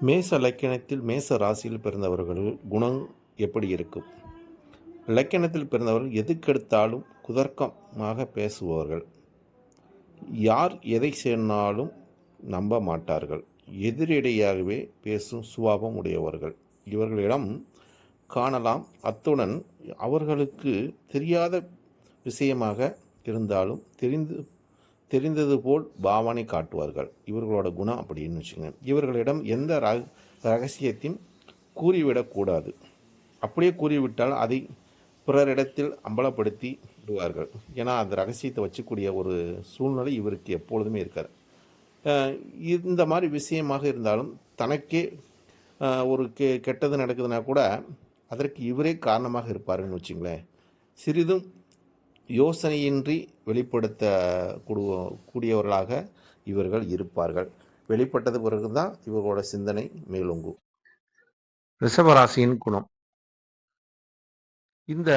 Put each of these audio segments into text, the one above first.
மேச லக்கணத்தில் மேச ராசியில் பிறந்தவர்கள் குணம் எப்படி இருக்கும்? லக்கணத்தில் பிறந்தவர்கள் எதுக்கெடுத்தாலும் குதர்க்கமாக பேசுபவர்கள். யார் எதை சொன்னாலும் நம்ப மாட்டார்கள். எதிரிடையாகவே பேசும் சுபாவம் உடையவர்கள். இவர்களிடம் காணலாம். அத்துடன் அவர்களுக்கு தெரியாத விஷயமாக இருந்தாலும் தெரிந்து தெரிந்தது போல் பாவனை காட்டுவார்கள். இவர்களோட குணம் அப்படின்னு வச்சுங்க இவர்களிடம் எந்த ரகசியத்தையும் கூறிவிடக்கூடாது அப்படியே கூறிவிட்டால் அதை பிறரிடத்தில் அம்பலப்படுத்தி விடுவார்கள். ஏன்னா அந்த ரகசியத்தை வச்சுக்கூடிய ஒரு சூழ்நிலை இவருக்கு எப்பொழுதுமே இருக்காது. இந்த மாதிரி விஷயமாக இருந்தாலும் தனக்கே ஒரு கெ கெட்டது நடக்குதுன்னா கூட அதற்கு இவரே காரணமாக இருப்பாருன்னு வச்சுங்களேன். சிறிதும் யோசனையின்றி வெளிப்படுத்த கூடுவ கூடியவர்களாக இவர்கள் இருப்பார்கள். வெளிப்பட்டது பிறகு தான் இவர்களோட சிந்தனை மேலோங்கும். ரிஷபராசியின் குணம். இந்த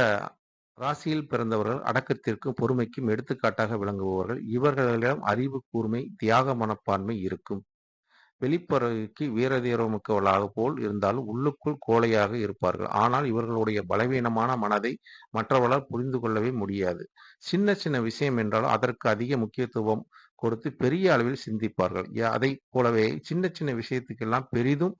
ராசியில் பிறந்தவர்கள் அடக்கத்திற்கும் பொறுமைக்கும் எடுத்துக்காட்டாக விளங்குபவர்கள். இவர்களிடம் அறிவு கூர்மை தியாக மனப்பான்மை இருக்கும். வெளிப்பறைக்கு வீரதீரமிக்கவர்களாக போல் இருந்தாலும் உள்ளுக்குள் கோழையாக இருப்பார்கள். ஆனால் இவர்களுடைய பலவீனமான மனதை மற்றவர்களால் புரிந்து கொள்ளவே முடியாது. சின்ன சின்ன விஷயம் என்றாலும் அதற்கு அதிக முக்கியத்துவம் கொடுத்து பெரிய அளவில் சிந்திப்பார்கள். யா- அதைப் போலவே சின்ன சின்ன விஷயத்துக்கெல்லாம் பெரிதும்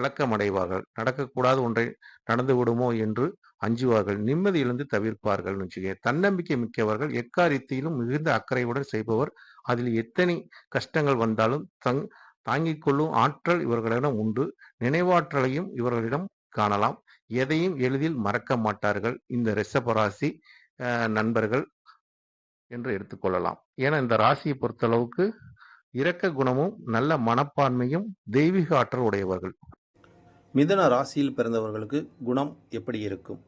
கலக்கமடைவார்கள். நடக்கக்கூடாத ஒன்றை நடந்து விடுமோ என்று அஞ்சுவார்கள். நிம்மதியிலிருந்து தவிர்ப்பார்கள் தன்னம்பிக்கை மிக்கவர்கள் எக்காரியத்திலும் மிகுந்த அக்கறையுடன் செய்பவர். அதில் எத்தனை கஷ்டங்கள் வந்தாலும் தங் தாங்கிக் கொள்ளும் ஆற்றல் இவர்களிடம் உண்டு. நினைவாற்றலையும் இவர்களிடம் காணலாம். எதையும் எளிதில் மறக்க மாட்டார்கள். இந்த ரிஷபராசி நண்பர்கள் என்று எடுத்துக்கொள்ளலாம் ஏன்னா இந்த ராசியை பொறுத்தளவுக்கு இரக்க குணமும் நல்ல மனப்பான்மையும் தெய்வீக ஆற்றல் உடையவர்கள். மிதன ராசியில் பிறந்தவர்களுக்கு குணம் எப்படி இருக்கும்?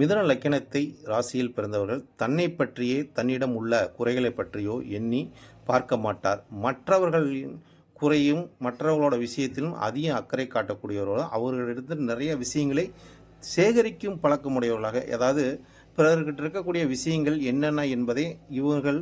மிதன லக்கணத்தை ராசியில் பிறந்தவர்கள் தன்னை பற்றியே தன்னிடம் உள்ள குறைகளை பற்றியோ எண்ணி பார்க்க மாட்டார். மற்றவர்களின் குறையும் மற்றவர்களோட விஷயத்திலும் அதிக அக்கறை காட்டக்கூடியவர்களோ அவர்களிடத்தில் நிறைய விஷயங்களை சேகரிக்கும் பழக்கமுடையவர்களாக அதாவது பிறர்கிட்ட இருக்கக்கூடிய விஷயங்கள் என்னென்ன என்பதை இவர்கள்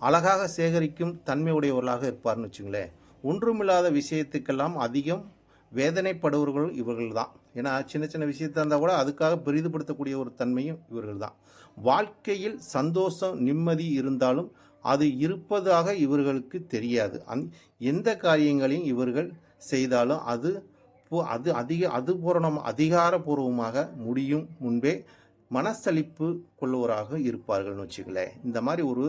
அழகாக சேகரிக்கும் தன்மை உடையவர்களாக இருப்பார்னு வச்சுங்களேன். ஒன்றுமில்லாத விஷயத்துக்கெல்லாம் அதிகம் வேதனைப்படுவர்கள் இவர்கள் தான் ஏன்னா சின்ன சின்ன விஷயத்தா இருந்தால் கூட அதுக்காக பெரிதுபடுத்தக்கூடிய ஒரு தன்மையும் இவர்கள் தான் வாழ்க்கையில் சந்தோஷம் நிம்மதி இருந்தாலும் அது இருப்பதாக இவர்களுக்கு தெரியாது. அந் எந்த காரியங்களையும் இவர்கள் செய்தாலும் அது அது அதிக அது பூரணம் அதிகாரபூர்வமாக முடியும் முன்பே மனசளிப்பு கொள்வராக இருப்பார்கள்னு வச்சுக்கலேன் இந்த மாதிரி ஒரு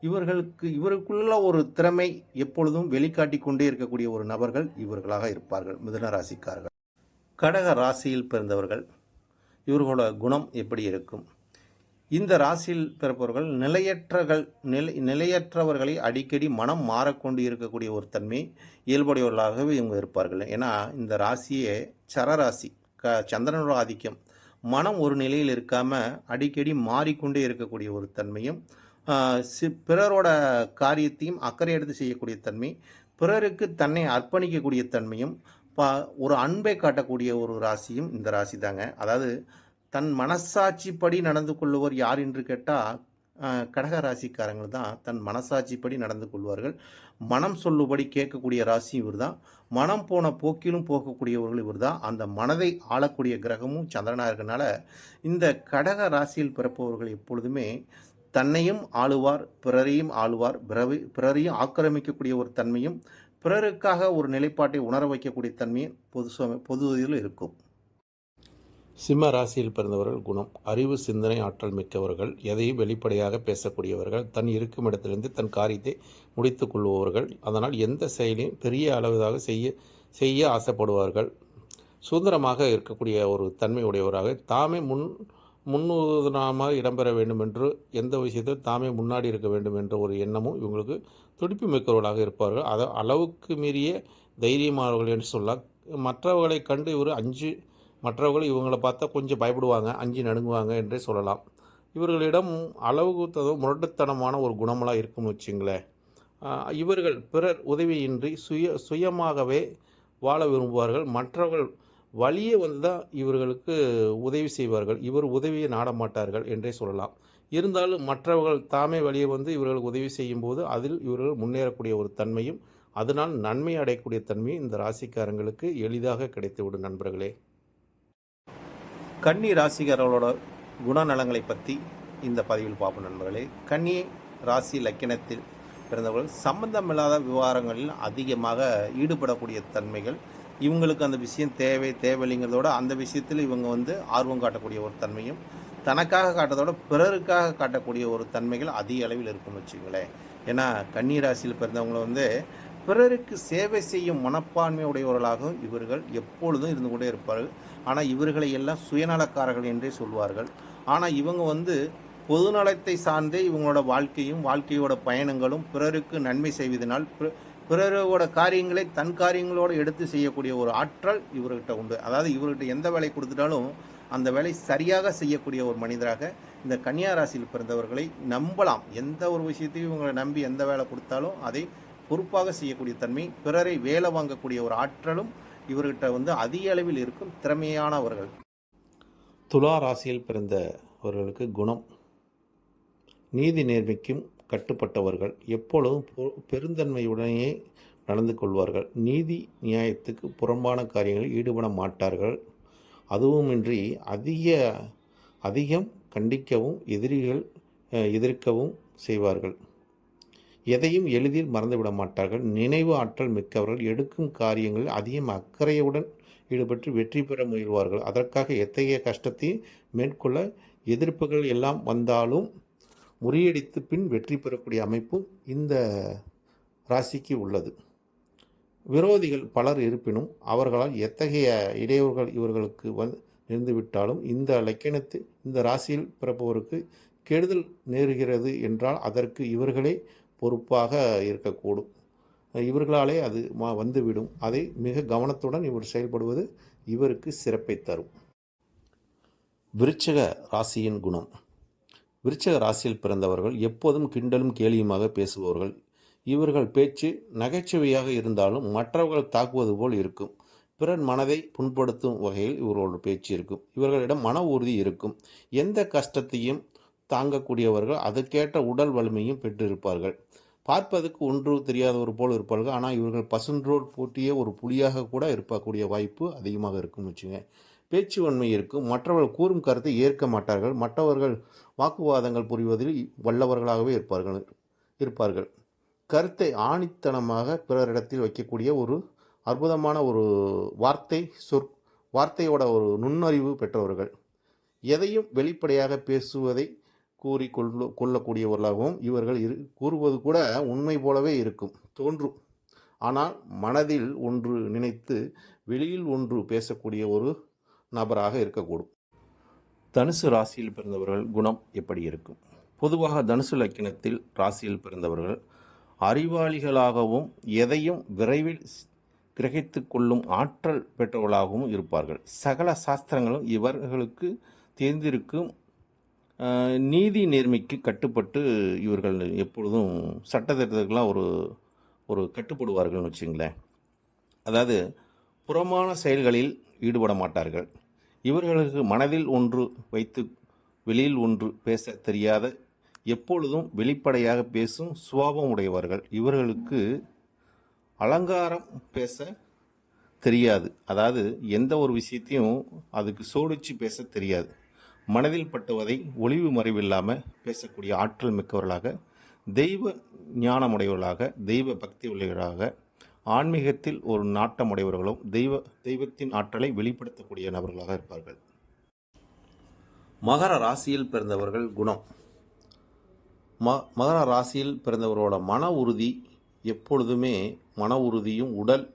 இவர்களுக்கு இவருக்குள்ள ஒரு திறமை எப்பொழுதும் வெளிக்காட்டி கொண்டே இருக்கக்கூடிய ஒரு நபர்கள் இவர்களாக இருப்பார்கள் மிதுன ராசிக்காரர்கள். கடக ராசியில் பிறந்தவர்கள் இவர்களோட குணம் எப்படி இருக்கும்? இந்த ராசியில் பிறப்பவர்கள் நிலையற்றகள் நிலை நிலையற்றவர்களை அடிக்கடி மனம் மாறக்கொண்டு இருக்கக்கூடிய ஒரு தன்மை இயல்புடையவர்களாகவே இவங்க இருப்பார்கள். ஏன்னா இந்த ராசியே சரராசி க சந்திரனோட ஆதிக்கம். மனம் ஒரு நிலையில் இருக்காமல் அடிக்கடி மாறிக்கொண்டே இருக்கக்கூடிய ஒரு தன்மையும் சி பிறரோட காரியத்தையும் அக்கறை எடுத்து செய்யக்கூடிய தன்மை பிறருக்கு தன்னை அர்ப்பணிக்கக்கூடிய தன்மையும் ப ஒரு அன்பை காட்டக்கூடிய ஒரு ராசியும் இந்த ராசி தாங்க அதாவது தன் மனசாட்சிப்படி நடந்து கொள்ளுவர் யார் என்று கேட்டால் கடக ராசிக்காரங்கள் தான். தன் மனசாட்சிப்படி நடந்து கொள்வார்கள். மனம் சொல்லுபடி கேட்கக்கூடிய ராசி இவர் தான் மனம் போன போக்கிலும் போகக்கூடியவர்கள் இவர் தான் அந்த மனதை ஆளக்கூடிய கிரகமும் சந்திரனாக இருக்கனால இந்த கடக ராசியில் பிறப்பவர்கள் எப்பொழுதுமே தன்னையும் ஆளுவார் பிறரையும் ஆளுவார். பிறவி பிறரையும் ஆக்கிரமிக்கக்கூடிய ஒரு தன்மையும் பிறருக்காக ஒரு நிலைப்பாட்டை உணர வைக்கக்கூடிய தன்மையும் பொது பொது இதில் இருக்கும். சிம்ம ராசியில் பிறந்தவர்கள் குணம். அறிவு சிந்தனை ஆற்றல் மிக்கவர்கள். எதையும் வெளிப்படையாக பேசக்கூடியவர்கள். தன் இருக்கும் இடத்திலிருந்து தன் காரியத்தை முடித்துக் கொள்பவர்கள். அதனால் எந்த செயலையும் பெரிய அளவதாக செய்ய செய்ய ஆசைப்படுவார்கள். சுதந்திரமாக இருக்கக்கூடிய ஒரு தன்மை உடையவராக தாமே முன் முன்னுதாரணமாக இடம்பெற வேண்டும் என்று எந்த விஷயத்தில் தாமே முன்னாடி இருக்க வேண்டும் என்ற ஒரு எண்ணமும் இவங்களுக்கு துடிப்பு மிக்கவர்களாக இருப்பார்கள். அதை அளவுக்கு மீறிய தைரியமானவர்கள் என்று சொல்ல மற்றவர்களை கண்டு இவர் அஞ்சு மற்றவர்கள் இவங்களை பார்த்தா கொஞ்சம் பயப்படுவாங்க அஞ்சு நடுங்குவாங்க என்றே சொல்லலாம். இவர்களிடம் அளவுக்கு தகுந்த முரட்டுத்தனமான ஒரு குணமெல்லாம் இருக்கும்னு வச்சுங்களேன். இவர்கள் பிறர் உதவியின்றி சுய சுயமாகவே வாழ விரும்புவார்கள். மற்றவர்கள் வழியே வந்து தான் இவர்களுக்கு உதவி செய்வார்கள். இவர் உதவியை நாட மாட்டார்கள் என்றே சொல்லலாம். இருந்தாலும் மற்றவர்கள் தாமே வழியே வந்து இவர்களுக்கு உதவி செய்யும் போது அதில் இவர்கள் முன்னேறக்கூடிய ஒரு தன்மையும் அதனால் நன்மை அடையக்கூடிய தன்மையும் இந்த ராசிக்காரங்களுக்கு எளிதாக கிடைத்துவிடும் நண்பர்களே. கன்னி ராசிகர்களோட குணநலங்களை பற்றி இந்த பதிவில் பார்ப்போம் நண்பர்களே. கன்னி ராசி லக்கினத்தில் பிறந்தவர்கள் சம்பந்தமில்லாத விவகாரங்களில் அதிகமாக ஈடுபடக்கூடிய தன்மைகள். இவங்களுக்கு அந்த விஷயம் தேவை தேவையில்லைங்கிறதோட அந்த விஷயத்தில் இவங்க வந்து ஆர்வம் காட்டக்கூடிய ஒரு தன்மையும் தனக்காக காட்டுறதோட பிறருக்காக காட்டக்கூடிய ஒரு தன்மைகள் அதிக அளவில் இருக்கும்னு வச்சுங்களேன் ஏன்னா கன்னி ராசியில் பிறந்தவங்களை வந்து பிறருக்கு சேவை செய்யும் மனப்பான்மை உடையவர்களாகவும் இவர்கள் எப்பொழுதும் இருந்து கொண்டே இருப்பார்கள். ஆனால் இவர்களை எல்லாம் சுயநலக்காரர்கள் என்றே சொல்வார்கள். ஆனால் இவங்க வந்து பொதுநலத்தை சார்ந்தே இவங்களோட வாழ்க்கையும் வாழ்க்கையோட பயணங்களும் பிறருக்கு நன்மை செய்வதனால் பிற- பிறரோட காரியங்களை தன் காரியங்களோடு எடுத்து செய்யக்கூடிய ஒரு ஆற்றல் இவர்கிட்ட உண்டு. அதாவது இவர்கிட்ட எந்த வேலை கொடுத்துட்டாலும் அந்த வேலை சரியாக செய்யக்கூடிய ஒரு மனிதராக இந்த கன்னியா ராசியில் பிறந்தவர்களை நம்பலாம். எந்த ஒரு விஷயத்தையும் இவங்களை நம்பி எந்த வேலை கொடுத்தாலும் அதை பொறுப்பாக செய்யக்கூடிய தன்மை பிறரை வேலை வாங்கக்கூடிய ஒரு ஆற்றலும் இவர்கிட்ட வந்து அதிக அளவில் இருக்கும் திறமையானவர்கள். துலா ராசியில் பிறந்தவர்களுக்கு குணம். நீதி நேர்மைக்கும் கட்டுப்பட்டவர்கள் எப்பொழுதும் பொ- பெருந்தன்மையுடனே நடந்து கொள்வார்கள். நீதி நியாயத்துக்கு புறம்பான காரியங்களில் ஈடுபட மாட்டார்கள். அதுவுமின்றி அதிக அதிகம் கண்டிக்கவும் எதிரிகள் எதிர்க்கவும் செய்வார்கள். எதையும் எளிதில் மறந்துவிட மாட்டார்கள். நினைவு ஆற்றல் மிக்கவர்கள் எடுக்கும் காரியங்களில் அதிகம் அக்கறையுடன் ஈடுபட்டு வெற்றி பெற முயல்வார்கள். அதற்காக எத்தகைய கஷ்டத்தையும் மேற்கொள்ள எதிர்ப்புகள் எல்லாம் வந்தாலும் முறியடித்து பின் வெற்றி பெறக்கூடிய அமைப்பும் இந்த ராசிக்கு உள்ளது. விரோதிகள் பலர் இருப்பினும் அவர்களால் எத்தகைய இடையூறுகள் இவர்களுக்கு வந் இருந்துவிட்டாலும் இந்த லக்கணத்து இந்த ராசியில் பிறப்பவருக்கு கெடுதல் நேருகிறது என்றால் அதற்கு இவர்களே பொறுப்பாக இருக்கக்கூடும். இவர்களாலே அது மா வந்துவிடும். அதை மிக கவனத்துடன் இவர் செயல்படுவது இவருக்கு சிறப்பை தரும். விருச்சக ராசியின் குணம். விருச்சக ராசியில் பிறந்தவர்கள் எப்போதும் கிண்டலும் கேலியுமாக பேசுபவர்கள். இவர்கள் பேச்சு நகைச்சுவையாக இருந்தாலும் மற்றவர்கள் தாக்குவது போல் இருக்கும். பிறர் மனதை புண்படுத்தும் வகையில் இவர்களோட பேச்சு இருக்கும். இவர்களிடம் மன உறுதி இருக்கும். எந்த கஷ்டத்தையும் தாங்கக்கூடியவர்கள் அதற்கேற்ற உடல் வலிமையும் பெற்றிருப்பார்கள். பார்ப்பதற்கு ஒன்று தெரியாதவர் போல் இருப்பார்கள். ஆனால் இவர்கள் பசுன்றோல் பூட்டிய ஒரு புலியாக கூட இருக்கக்கூடிய வாய்ப்பு அதிகமாக இருக்கும்னு வச்சுங்க. பேச்சு வன்மை இருக்கும். மற்றவர்கள் கூறும் கருத்தை ஏற்க மாட்டார்கள். மற்றவர்கள் வாக்குவாதங்கள் புரிவதில் வல்லவர்களாகவே இருப்பார்கள். இருப்பார்கள். கருத்தை ஆணித்தனமாக பிறரிடத்தில் வைக்கக்கூடிய ஒரு அற்புதமான ஒரு வார்த்தை சொற் வார்த்தையோட ஒரு நுண்ணறிவு பெற்றவர்கள். எதையும் வெளிப்படையாக பேசுவதை கூறி கொள்ள கொள்ளக்கூடியவர்களாகவும் இவர்கள் இரு கூறுவது கூட உண்மை போலவே இருக்கும் தோன்றும். ஆனால் மனதில் ஒன்று நினைத்து வெளியில் ஒன்று பேசக்கூடிய ஒரு நபராக இருக்கக்கூடும். தனுசு ராசியில் பிறந்தவர்கள் குணம் எப்படி இருக்கும்? பொதுவாக தனுசு லக்கினத்தில் ராசியில் பிறந்தவர்கள் அறிவாளிகளாகவும் எதையும் விரைவில் கிரகித்து கொள்ளும் ஆற்றல் பெற்றவர்களாகவும் இருப்பார்கள். சகல சாஸ்திரங்களும் இவர்களுக்கு தெரிந்திருக்கும் நீதி நேர்மைக்கு கட்டுப்பட்டு இவர்கள் எப்பொழுதும் சட்டத்திட்டத்துக்கெல்லாம் ஒரு ஒரு கட்டுப்படுவார்கள்னு வச்சுங்களேன். அதாவது புறமான செயல்களில் ஈடுபட மாட்டார்கள். இவர்களுக்கு மனதில் ஒன்று வைத்து வெளியில் ஒன்று பேச தெரியாத எப்பொழுதும் வெளிப்படையாக பேசும் சுபாவம் உடையவர்கள். இவர்களுக்கு அலங்காரம் பேச தெரியாது. அதாவது எந்த ஒரு விஷயத்தையும் அதுக்கு சோடிச்சு பேச தெரியாது. மனதில் பட்டுவதை ஒளிவு மறைவில்லாமல் பேசக்கூடிய ஆற்றல் மிக்கவர்களாக தெய்வ ஞானமுடையவர்களாக தெய்வ பக்தி உள்ளவர்களாக ஆன்மீகத்தில் ஒரு நாட்டமுடையவர்களும் தெய்வ தெய்வத்தின் ஆற்றலை வெளிப்படுத்தக்கூடிய நபர்களாக இருப்பார்கள். மகர ராசியில் பிறந்தவர்கள் குணம். ம மகர ராசியில் பிறந்தவரோட மன உறுதி எப்பொழுதுமே மன உறுதியும் உடல்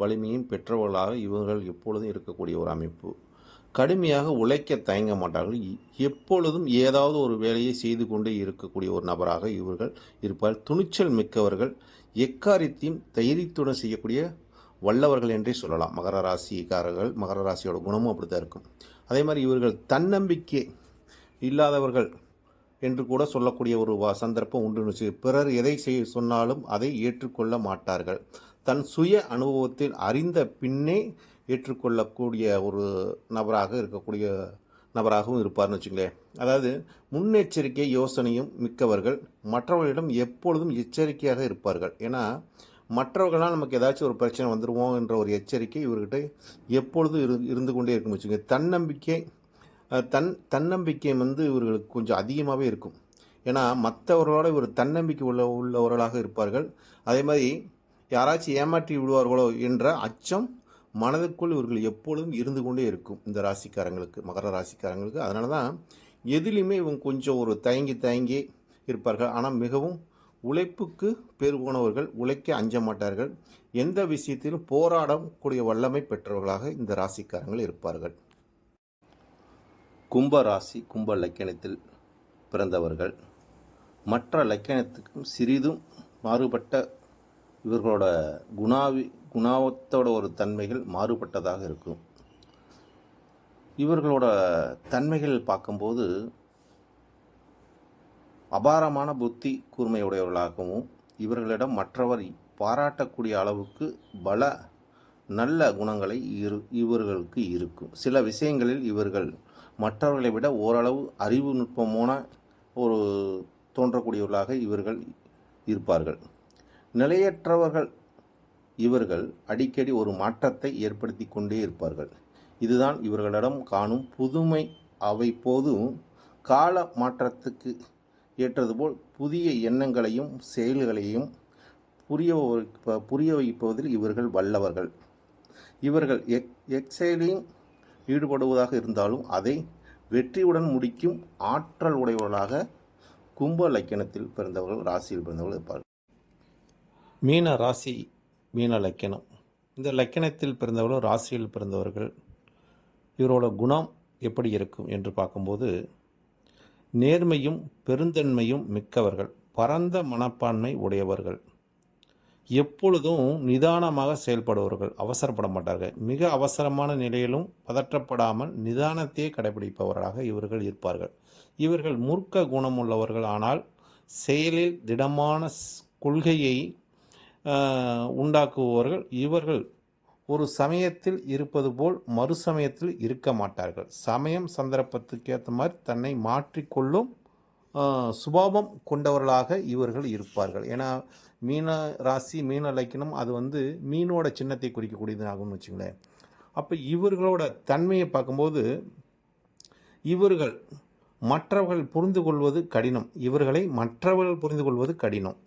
வலிமையும் பெற்றவர்களாக இவர்கள் எப்பொழுதும் இருக்கக்கூடிய ஒரு அமைப்பு. கடுமையாக உழைக்க தயங்க மாட்டார்கள். எப்பொழுதும் ஏதாவது ஒரு வேலையை செய்து கொண்டே இருக்கக்கூடிய ஒரு நபராக இவர்கள் இருப்பார். துணிச்சல் மிக்கவர்கள் எக்காரியத்தையும் தைரியத்துடன் செய்யக்கூடிய வல்லவர்கள் என்றே சொல்லலாம். மகர ராசிக்காரர்கள் மகர ராசியோட குணமும் அப்படித்தான் இருக்கும். அதே மாதிரி இவர்கள் தன்னம்பிக்கை இல்லாதவர்கள் என்று கூட சொல்லக்கூடிய ஒரு சந்தர்ப்பம் உண்டு. பிறர் எதை செய் சொன்னாலும் அதை ஏற்றுக்கொள்ள மாட்டார்கள். தன் சுய அனுபவத்தில் அறிந்த பின்னே ஏற்றுக்கொள்ளக்கூடிய ஒரு நபராக இருக்கக்கூடிய நபராகவும் இருப்பார்னு வச்சுங்களேன். அதாவது முன்னெச்சரிக்கை யோசனையும் மிக்கவர்கள் மற்றவர்களிடம் எப்பொழுதும் எச்சரிக்கையாக இருப்பார்கள். ஏன்னா மற்றவர்களால் நமக்கு ஏதாச்சும் ஒரு பிரச்சனை வந்துடுவோம் என்ற ஒரு எச்சரிக்கை இவர்கிட்ட எப்பொழுதும் இரு இருந்து கொண்டே இருக்கும். வச்சுங்க தன்னம்பிக்கை தன் தன்னம்பிக்கை வந்து இவர்களுக்கு கொஞ்சம் அதிகமாகவே இருக்கும். ஏன்னா மற்றவர்களோட இவர் தன்னம்பிக்கை உள்ள உள்ளவர்களாக இருப்பார்கள். அதே மாதிரி யாராச்சும் ஏமாற்றி விடுவார்களோ என்ற அச்சம் மனதுக்குள் இவர்கள் எப்பொழுதும் இருந்து கொண்டே இருக்கும் இந்த ராசிக்காரங்களுக்கு மகர ராசிக்காரங்களுக்கு. அதனால தான் எதிலையுமே இவங்க கொஞ்சம் ஒரு தயங்கி தயங்கி இருப்பார்கள். ஆனால் மிகவும் உழைப்புக்கு பேர் போனவர்கள் உழைக்க அஞ்ச மாட்டார்கள். எந்த விஷயத்திலும் போராடக்கூடிய வல்லமை பெற்றவர்களாக இந்த ராசிக்காரங்கள் இருப்பார்கள். கும்ப ராசி கும்ப லக்கணத்தில் பிறந்தவர்கள். மற்ற லக்கணத்துக்கும் சிறிதும் மாறுபட்ட இவர்களோட குணாவி குணாவத்தோட ஒரு தன்மைகள் மாறுபட்டதாக இருக்கும். இவர்களோட தன்மைகள் பார்க்கும்போது அபாரமான புத்தி கூர்மையுடையவர்களாகவும் இவர்களிடம் மற்றவர் பாராட்டக்கூடிய அளவுக்கு பல நல்ல குணங்களை இரு இவர்களுக்கு இருக்கும். சில விஷயங்களில் இவர்கள் மற்றவர்களை விட ஓரளவு அறிவு நுட்பமான ஒரு தோன்றக்கூடியவர்களாக இவர்கள் இருப்பார்கள். நிலையற்றவர்கள் இவர்கள் அடிக்கடி ஒரு மாற்றத்தை ஏற்படுத்தி கொண்டே இருப்பார்கள். இதுதான் இவர்களிடம் காணும் புதுமை. அவை போதும் கால மாற்றத்துக்கு ஏற்றது போல் புதிய எண்ணங்களையும் செயல்களையும் புரிய வைப்ப- புரிய வைப்பதில் இவர்கள் வல்லவர்கள். இவர்கள் எக் எக்ஸைலிங் ஈடுபடுவதாக இருந்தாலும் அதை வெற்றியுடன் முடிக்கும் ஆற்றல் உடையவர்களாக கும்ப லக்கணத்தில் பிறந்தவர்கள் ராசியில் பிறந்தவர்கள் இருப்பார்கள். மீன ராசி மீன லக்கணம். இந்த லக்கணத்தில் பிறந்தவர்கள் ராசியில் பிறந்தவர்கள் இவரோட குணம் எப்படி இருக்கும் என்று பார்க்கும்போது நேர்மையும் பெருந்தன்மையும் மிக்கவர்கள் பரந்த மனப்பான்மை உடையவர்கள். எப்பொழுதும் நிதானமாக செயல்படுபவர்கள் அவசரப்பட மாட்டார்கள். மிக அவசரமான நிலையிலும் பதற்றப்படாமல் நிதானத்தையே கடைபிடிப்பவர்களாக இவர்கள் இருப்பார்கள். இவர்கள் மூர்க்க குணமுள்ளவர்கள் ஆனால் செயலில் திடமான கொள்கையை உண்டாக்குபவர்கள் இவர்கள் ஒரு சமயத்தில் இருப்பது போல் மறு சமயத்தில் இருக்க மாட்டார்கள். சமயம் சந்தர்ப்பத்துக்கு ஏற்ற மாதிரி தன்னை மாற்றிக்கொள்ளும் சுபாவம் கொண்டவர்களாக இவர்கள் இருப்பார்கள். ஏன்னா மீன ராசி மீன லக்கணம் அது வந்து மீனோட சின்னத்தை குறிக்கக்கூடியது ஆகும்னு வச்சுங்களேன். அப்போ இவர்களோட தன்மையை பார்க்கும்போது இவர்கள் மற்றவர்கள் புரிந்து கொள்வது கடினம். இவர்களை மற்றவர்கள் புரிந்து கொள்வது கடினம்.